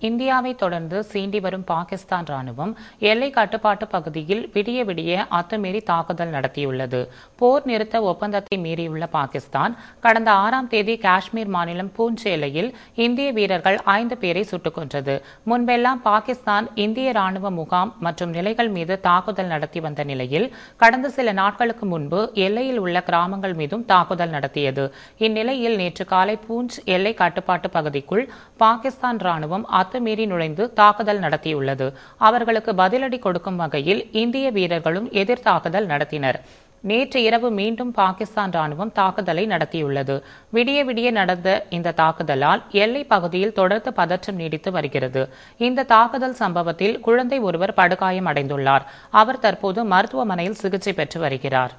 இந்தியாவை தொடர்ந்து சீண்டி வரும் பாகிஸ்தான் ராணுவம் எல்லை கட்டுப்பாட்டு பகுதியில் விடிய விடிய அத்துமீறி தாக்குதல் நடத்தியுள்ளது. போர் நிறுத்த ஒப்பந்தத்தை மீறியுள்ள பாகிஸ்தான் கடந்த ஆறாம் தேதி காஷ்மீர் மாநிலம் பூஞ்ச் எல்லையில் இந்திய வீரர்கள் ஐந்து பேரை சுட்டுக் கொன்றது. முன்பெல்லாம் பாகிஸ்தான் இந்திய ராணுவ முகாம் மற்றும் நிலைகள் மீது தாக்குதல் நடத்தி வந்த நிலையில் கடந்த சில நாட்களுக்கு முன்பு எல்லையில் உள்ள கிராமங்கள் மீதும் தாக்குதல் நடத்தியது. இந்நிலையில் நேற்று காலை பூஞ்ச் எல்லை கட்டுப்பாட்டு பகுதிக்குள் பாகிஸ்தான் ராணுவம் அத்துமீறி நுழைந்து தாக்குதல் நடத்தியுள்ளது. அவர்களுக்கு பதிலடி கொடுக்கும் வகையில் இந்திய வீரர்களும் எதிர் தாக்குதல் நடத்தினர். நேற்று இரவு மீண்டும் பாகிஸ்தான் ராணுவம் தாக்குதலை நடத்தியுள்ளது. விடிய விடிய நடந்த இந்த தாக்குதலால் எல்லை பகுதியில் தொடர்ந்து பதற்றம் நீடித்து வருகிறது. இந்த தாக்குதல் சம்பவத்தில் குழந்தை ஒருவர் படுகாயம் அடைந்துள்ளார் அவர் தற்போது மருத்துவமனையில் சிகிச்சை பெற்று வருகிறார்.